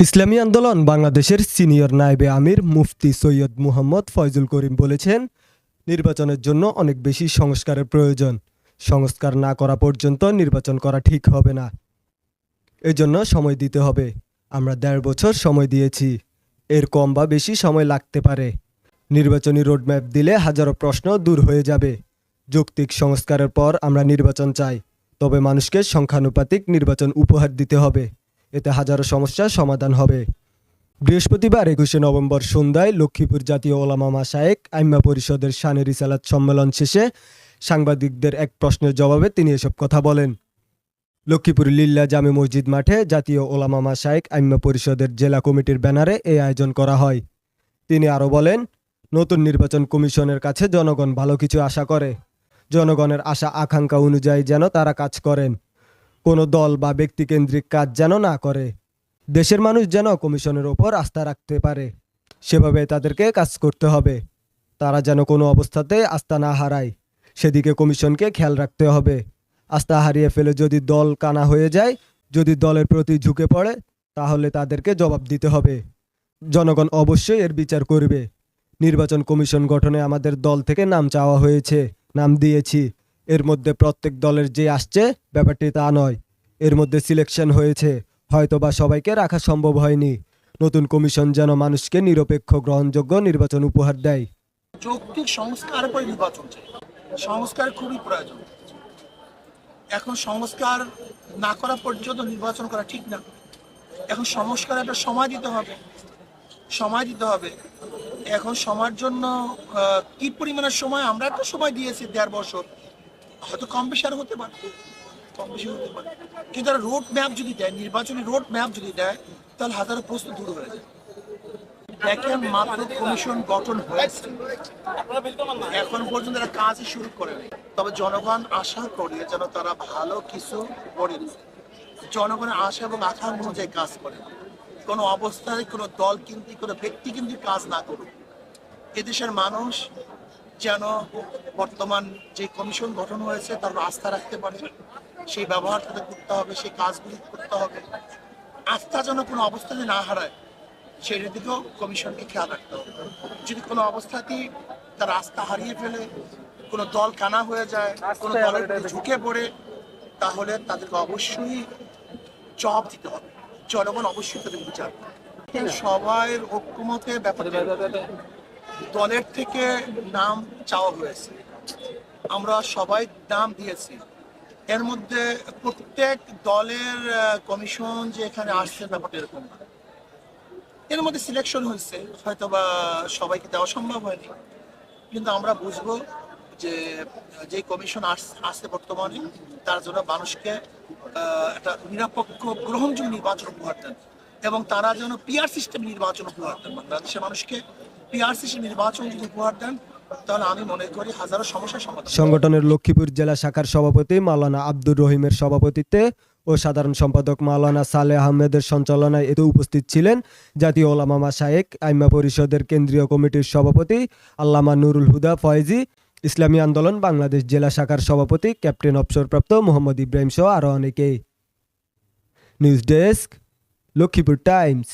ইসলামী আন্দোলন বাংলাদেশের সিনিয়র নায়েবে আমির মুফতি সৈয়দ মুহাম্মদ ফয়জুল করিম বলেছেন, নির্বাচনের জন্য অনেক বেশি সংস্কারের প্রয়োজন। সংস্কার না করা পর্যন্ত নির্বাচন করা ঠিক হবে না। এজন্য সময় দিতে হবে। আমরা দেড় বছর সময় দিয়েছি। এর কম বা বেশি সময় লাগতে পারে। নির্বাচনী রোডম্যাপ দিলে হাজারো প্রশ্ন দূর হয়ে যাবে। যৌক্তিক সংস্কারের পর আমরা নির্বাচন চাই। তবে মানুষকে সংখ্যানুপাতিক নির্বাচন উপহার দিতে হবে। এতে হাজারো সমস্যার সমাধান হবে। বৃহস্পতিবার একুশে নভেম্বর সন্ধ্যায় লক্ষ্মীপুর জাতীয় ওলামা মাসায়েক আইম্মা পরিষদের শানের রিসালাত সম্মেলন শেষে সাংবাদিকদের এক প্রশ্নের জবাবে তিনি এসব কথা বলেন। লক্ষ্মীপুর লিল্লা জামে মসজিদ মাঠে জাতীয় ওলামা মাসায়েক আইম্মা পরিষদের জেলা কমিটির ব্যানারে এই আয়োজন করা হয়। তিনি আরও বলেন, নতুন নির্বাচন কমিশনের কাছে জনগণ ভালো কিছু আশা করে। জনগণের আশা আকাঙ্ক্ষা অনুযায়ী যেন তারা কাজ করেন। কোনো দল বা ব্যক্তিকেন্দ্রিক কাজ যেন না করে। দেশের মানুষ যেন কমিশনের ওপর আস্থা রাখতে পারে। সেভাবে তাদেরকে কাজ করতে হবে। তারা যেন কোনো অবস্থাতে আস্থা না হারায়। সেদিকে কমিশনকে খেয়াল রাখতে হবে। আস্থা হারিয়ে ফেলে যদি দল কানা হয়ে যায়, যদি দলের প্রতি ঝুঁকে পড়ে, তাহলে তাদেরকে জবাব দিতে হবে। জনগণ অবশ্যই এর বিচার করবে। নির্বাচন কমিশন গঠনে আমাদের দল থেকে নাম চাওয়া হয়েছে, নাম দিয়েছি। এর মধ্যে প্রত্যেক দলের যে আসছে, ব্যাপারটি তা নয়। এর মধ্যে সিলেকশন হয়েছে। হয়তোবা সবাইকে রাখা সম্ভব হয়নি। নতুন কমিশন যেন মানুষকে নিরপেক্ষ, গ্রহণযোগ্য নির্বাচন উপহার দেয়। যৌক্তিক সংস্কার পরে নির্বাচন চাই। সংস্কার খুবই প্রয়োজন। এখন সংস্কার না করা পর্যন্ত নির্বাচন করা ঠিক না। এখন সংস্কার একটা সময় দিতে হবে। সময় দিতে হবে। এখন সময়ের জন্য কি পরিমাণের সময়? আমরা একটা সময় দিয়েছি দেড় বছর। হয়তো কম বেশি হতে পারে, কম হতে পারে। কিন্তু তারা রোড ম্যাপ যদি দেয়, নির্বাচনী রোড ম্যাপ যদি দেয়, তাহলে হাজারো প্রশ্ন দূর হয়ে যায়। জনগণ আশা যেন তারা ভালো কিছু জনগণের আশা এবং অনুযায়ী কাজ করে কোনো অবস্থায় কোনো দল কিন্তু, কোনো ব্যক্তি কিন্তু কাজ না করুক। এদেশের মানুষ যেন বর্তমান যে কমিশন গঠন হয়েছে তার আস্থা রাখতে পারে। সেই ব্যবহার তাদের করতে হবে সেই কাজগুলি করতে হবে। আস্থা যেন কোনো অবস্থাতে না হারায় সেটার দিকেও কমিশনকে খেয়াল রাখতে হবে। যদি কোনো অবস্থাতেই তার আস্থা হারিয়ে ফেলে কোনো দল কানা হয়ে যায় কোনো দলের ঝুঁকে পড়ে তাহলে তাদেরকে অবশ্যই জবাব দিতে হবে। জনগণ অবশ্যই তাদের বিচার। সবাই ঐক্যমতে ব্যাপারটা দলের থেকে নাম চাওয়া হয়েছে। আমরা সবাই নাম দিয়েছি। এর মধ্যে প্রত্যেক দলের কমিশন যে এখানে আসছে ব্যাপারটা এরকম না। এর মধ্যে সিলেকশন হয়েছে। হয়তো বা সবাইকে দেওয়া সম্ভব হয়নি। কিন্তু আমরা বুঝব যে যে কমিশন আস- আসছে বর্তমানে, তার জন্য মানুষকে একটা নিরপেক্ষ গ্রহণযোগ্য নির্বাচন উপহার দেন। এবং তারা যেন পিআর সিস্টেম নির্বাচন উপহার দেন। বাংলাদেশের মানুষকে পিআর সিস্টেম নির্বাচন যদি উপহার দেন সংগঠনের লক্ষ্মীপুর জেলা শাখার সভাপতি মাওলানা আব্দুর রহিমের সভাপতিত্বে ও সাধারণ সম্পাদক মাওলানা সালে আহমেদের সঞ্চালনায় এতে উপস্থিত ছিলেন জাতীয় ওলামা মাসায়েক আইমা পরিষদের কেন্দ্রীয় কমিটির সভাপতি আল্লামা নুরুল হুদা ফয়েজি, ইসলামী আন্দোলন বাংলাদেশ জেলা শাখার সভাপতি ক্যাপ্টেন অবসরপ্রাপ্ত মোহাম্মদ ইব্রাহিম সহ আরও অনেকেই নিউজ ডেস্ক, লক্ষ্মীপুর টাইমস।